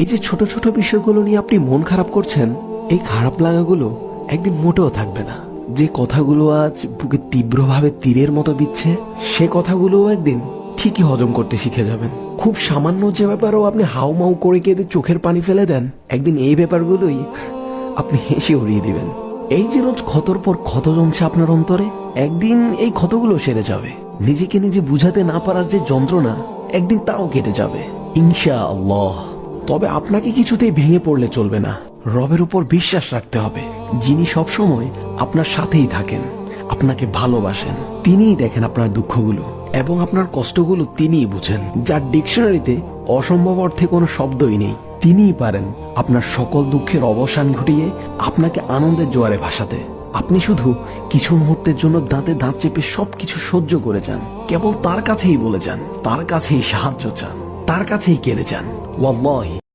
এই যে ছোট ছোট বিষয়গুলো নিয়ে আপনি মন খারাপ করছেন, এই খারাপ লাগাগুলো একদিন মোটেও থাকবে না। যে কথাগুলো আজ বুকে তীব্রভাবে তীরের মতো বিচ্ছে সে কথাগুলো একদিন ঠিকই হজম করতে শিখে যাবেন। খুব সামান্য যে ব্যাপারও আপনি হাউমাউ করে কেঁদে চোখের পানি ফেলে দেন, একদিন এই ব্যাপারগুলোই আপনি হেসে উড়িয়ে দিবেন। এই যে রোজ ক্ষতর পর ক্ষত জমছে আপনার অন্তরে, একদিন এই ক্ষতগুলো সেরে যাবে। নিজেকে নিজে বুঝাতে না পারার যে যন্ত্রণা, একদিন তাও কেটে যাবে। ইনশা আল্লাহ তবে আপনাকে কিছুতেই ভেঙে পড়লে চলবে না। রবের উপর বিশ্বাস রাখতে হবে। যিনি সবসময় আপনার সাথেই থাকেন, আপনাকে ভালোবাসেন, তিনিই দেখেন আপনার দুঃখগুলো এবং আপনার কষ্টগুলো তিনিই বুঝেন। যার ডিকশনারিতে অসম্ভব অর্থে কোনো শব্দই নেই, তিনিই পারেন আপনার সকল দুঃখের অবসান ঘটিয়ে আপনাকে আনন্দের জোয়ারে ভাসাতে। আপনি শুধু কিছু মুহূর্তের জন্য দাঁতে দাঁত চেপে সবকিছু সহ্য করে যান। কেবল তার কাছেই বলে যান, তার কাছেই সাহায্য চান। তার কাছেই কেড়ে যান। ওয়াল্লাহি।